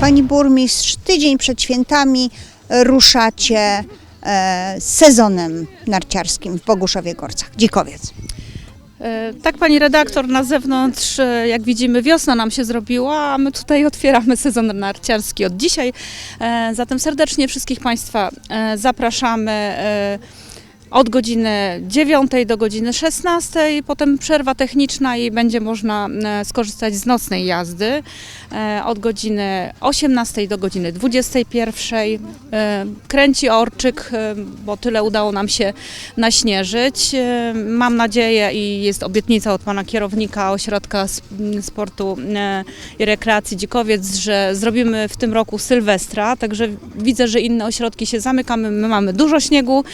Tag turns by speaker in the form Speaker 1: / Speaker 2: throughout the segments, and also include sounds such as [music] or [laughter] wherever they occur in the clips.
Speaker 1: Pani burmistrz, tydzień przed świętami ruszacie e, z sezonem narciarskim w Boguszowie Gorcach. Dzikowiec.
Speaker 2: E, Tak, pani redaktor, na zewnątrz, e, jak widzimy, wiosna nam się zrobiła, a my tutaj otwieramy sezon narciarski od dzisiaj. E, Zatem serdecznie wszystkich Państwa e, zapraszamy e, od godziny 9 do godziny 16, potem przerwa techniczna i będzie można e, skorzystać z nocnej jazdy e, od godziny 18 do godziny 21. E, Kręci orczyk, bo tyle udało nam się naśnieżyć. Mam nadzieję i jest obietnica od pana kierownika Ośrodka Sportu i Rekreacji Dzikowiec, że zrobimy w tym roku Sylwestra, także widzę, że inne ośrodki się zamykamy, my mamy dużo śniegu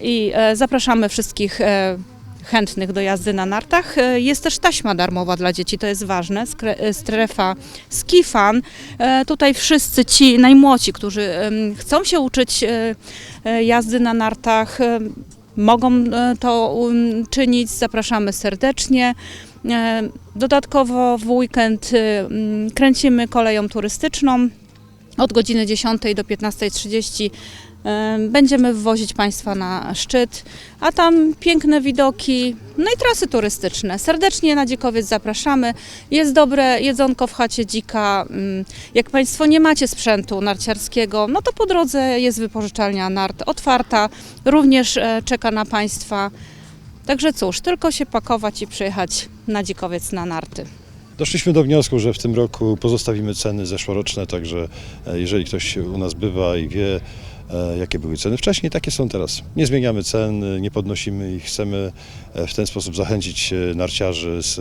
Speaker 2: i e, zapraszamy wszystkich e, chętnych do jazdy na nartach. E, Jest też taśma darmowa dla dzieci, to jest ważne, strefa Ski Fun. E, Tutaj wszyscy ci najmłodsi, którzy chcą się uczyć jazdy na nartach, mogą to um, czynić. Zapraszamy serdecznie. Dodatkowo w weekend kręcimy koleją turystyczną. Od godziny 10 do 15.30 e, będziemy wwozić Państwa na szczyt, a tam piękne widoki, no i trasy turystyczne. Serdecznie na Dzikowiec zapraszamy. Jest dobre jedzonko w chacie dzika. Mm, Jak Państwo nie macie sprzętu narciarskiego, no to po drodze jest wypożyczalnia nart otwarta, również e, czeka na Państwa. Także cóż, tylko się pakować i przyjechać na Dzikowiec na narty.
Speaker 3: Doszliśmy do wniosku, że w tym roku pozostawimy ceny zeszłoroczne, także e, jeżeli ktoś u nas bywa i wie, jakie były ceny wcześniej, takie są teraz. Nie zmieniamy cen, nie podnosimy ich, chcemy e, w ten sposób zachęcić e, narciarzy z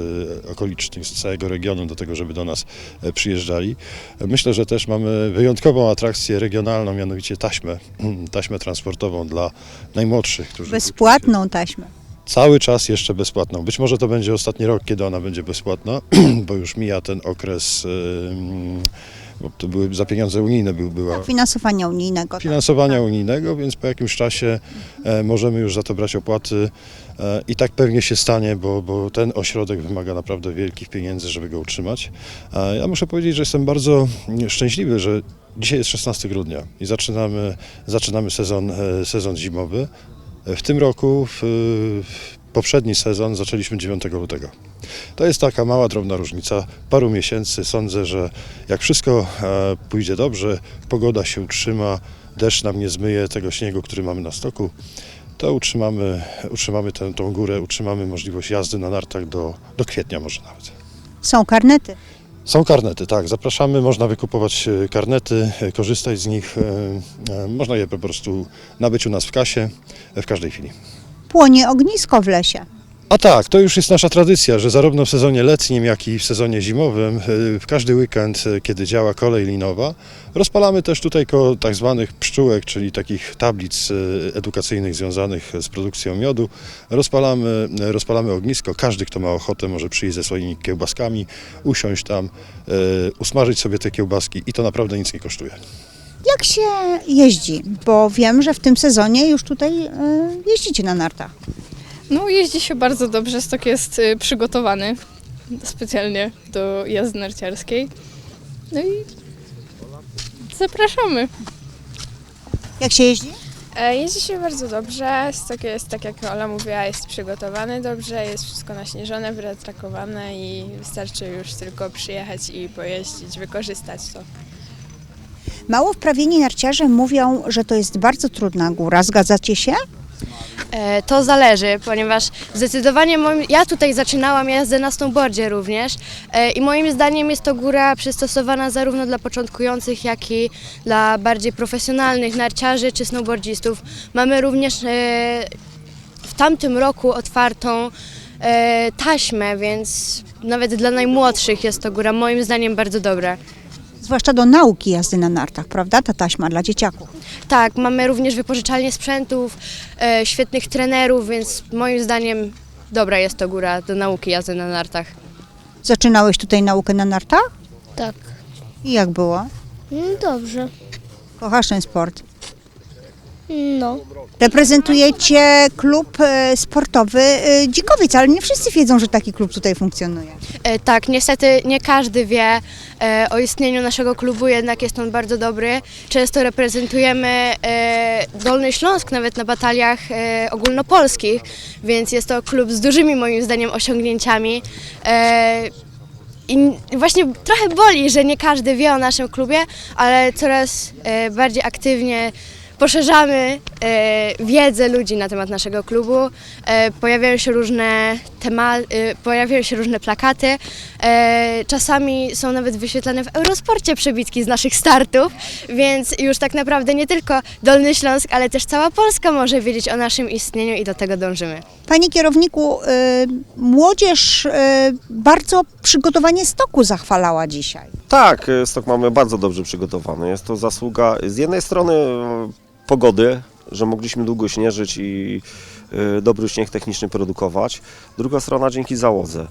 Speaker 3: e, okolicznych, z całego regionu do tego, żeby do nas e, przyjeżdżali. E, Myślę, że też mamy wyjątkową atrakcję regionalną, mianowicie taśmę, [clears throat] taśmę transportową dla najmłodszych, którzy
Speaker 1: Bezpłatną taśmę.
Speaker 3: cały czas jeszcze bezpłatną. Być może to będzie ostatni rok, kiedy ona będzie bezpłatna, [clears throat] bo już mija ten okres, ym, bo to były za pieniądze unijne był, była
Speaker 1: Finansowania unijnego. tak.
Speaker 3: finansowania unijnego, więc po jakimś czasie e, możemy już za to brać opłaty e, i tak pewnie się stanie, bo, bo ten ośrodek wymaga naprawdę wielkich pieniędzy, żeby go utrzymać. A ja muszę powiedzieć, że jestem bardzo szczęśliwy, że dzisiaj jest 16 grudnia i zaczynamy, zaczynamy sezon, e, sezon zimowy. W tym roku, w, w poprzedni sezon zaczęliśmy 9 lutego. To jest taka mała, drobna różnica, paru miesięcy. Sądzę, że jak wszystko e, pójdzie dobrze, pogoda się utrzyma, deszcz nam nie zmyje tego śniegu, który mamy na stoku, to utrzymamy, utrzymamy tę, tą górę, utrzymamy możliwość jazdy na nartach do, do kwietnia może nawet.
Speaker 1: Są karnety.
Speaker 3: Są karnety, tak. Zapraszamy, można wykupować e, karnety, e, korzystać z nich. Można je po prostu nabyć u nas w kasie w każdej chwili.
Speaker 1: Płonie ognisko w lesie.
Speaker 3: A tak, to już jest nasza tradycja, że zarówno w sezonie letnim, jak i w sezonie zimowym, y, w każdy weekend, y, kiedy działa kolej linowa, rozpalamy też tutaj koło tak zwanych pszczółek, czyli takich tablic y, edukacyjnych związanych z produkcją miodu. Rozpalamy, rozpalamy ognisko. Każdy, kto ma ochotę, może przyjść ze swoimi kiełbaskami, usiąść tam, usmażyć sobie te kiełbaski i to naprawdę nic nie kosztuje.
Speaker 1: Jak się jeździ? Bo wiem, że w tym sezonie już tutaj e, jeździcie na nartach.
Speaker 4: No jeździ się bardzo dobrze, stok jest y, przygotowany specjalnie do jazdy narciarskiej. No i zapraszamy.
Speaker 1: Jak się jeździ?
Speaker 5: E, Jeździ się bardzo dobrze. Stok jest, tak jak Ola mówiła, jest przygotowany dobrze, jest wszystko naśnieżone, wyratrakowane i wystarczy już tylko przyjechać i pojeździć, wykorzystać to.
Speaker 1: Mało wprawieni narciarze mówią, że to jest bardzo trudna góra. Zgadzacie się?
Speaker 6: E, To zależy, ponieważ zdecydowanie moim, ja tutaj zaczynałam jazdę na snowboardzie również e, i moim zdaniem jest to góra przystosowana zarówno dla początkujących, jak i dla bardziej profesjonalnych narciarzy czy snowboardzistów. Mamy również e, w tamtym roku otwartą taśmę, więc nawet dla najmłodszych jest to góra moim zdaniem bardzo dobra.
Speaker 1: Zwłaszcza do nauki jazdy na nartach, prawda? Ta taśma dla dzieciaków.
Speaker 6: Tak, mamy również wypożyczalnie sprzętów, e, świetnych trenerów, więc moim zdaniem dobra jest to góra do nauki jazdy na nartach.
Speaker 1: Zaczynałeś tutaj naukę na nartach?
Speaker 7: Tak.
Speaker 1: I jak było?
Speaker 7: Mm, Dobrze.
Speaker 1: Kochasz ten sport?
Speaker 7: No.
Speaker 1: Reprezentujecie klub e, sportowy e, Dzikowiec, ale nie wszyscy wiedzą, że taki klub tutaj funkcjonuje.
Speaker 6: E, Tak, niestety nie każdy wie e, o istnieniu naszego klubu, jednak jest on bardzo dobry. Często reprezentujemy e, Dolny Śląsk nawet na bataliach e, ogólnopolskich, więc jest to klub z dużymi moim zdaniem osiągnięciami. E, I właśnie trochę boli, że nie każdy wie o naszym klubie, ale coraz e, bardziej aktywnie poszerzamy e, wiedzę ludzi na temat naszego klubu. E, pojawiają się różne tematy, pojawiają się różne plakaty. E, czasami są nawet wyświetlane w Eurosporcie przebitki z naszych startów, więc już tak naprawdę nie tylko Dolny Śląsk, ale też cała Polska może wiedzieć o naszym istnieniu i do tego dążymy.
Speaker 1: Panie kierowniku, e, młodzież e, bardzo przygotowanie stoku zachwalała dzisiaj.
Speaker 8: Tak, e, stok mamy bardzo dobrze przygotowany. Jest to zasługa z jednej strony e, pogody, że mogliśmy długo śnieżyć i e, dobry śnieg techniczny produkować. Druga strona dzięki załodze.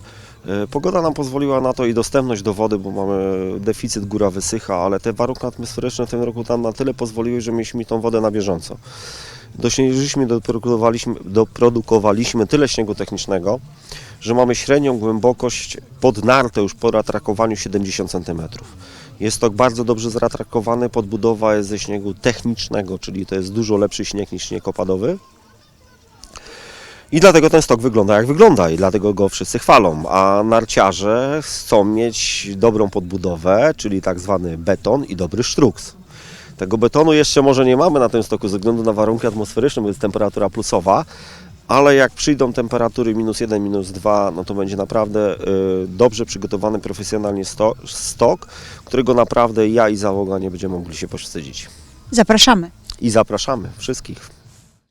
Speaker 8: E, Pogoda nam pozwoliła na to i dostępność do wody, bo mamy deficyt, góra wysycha, ale te warunki atmosferyczne w tym roku nam na tyle pozwoliły, że mieliśmy tą wodę na bieżąco. Dośnieżyliśmy, doprodukowaliśmy, doprodukowaliśmy tyle śniegu technicznego, że mamy średnią głębokość pod nartę już po ratrakowaniu 70 cm. Jest to bardzo dobrze zratrakowany, podbudowa jest ze śniegu technicznego, czyli to jest dużo lepszy śnieg niż śnieg opadowy. I dlatego ten stok wygląda jak wygląda i dlatego go wszyscy chwalą. A narciarze chcą mieć dobrą podbudowę, czyli tak zwany beton i dobry sztruks. Tego betonu jeszcze może nie mamy na tym stoku ze względu na warunki atmosferyczne, bo jest temperatura plusowa, ale jak przyjdą temperatury minus 1, minus 2, no to będzie naprawdę y, dobrze przygotowany profesjonalnie sto, stok, którego naprawdę ja i załoga nie będziemy mogli się powstydzić.
Speaker 1: Zapraszamy.
Speaker 8: I zapraszamy wszystkich.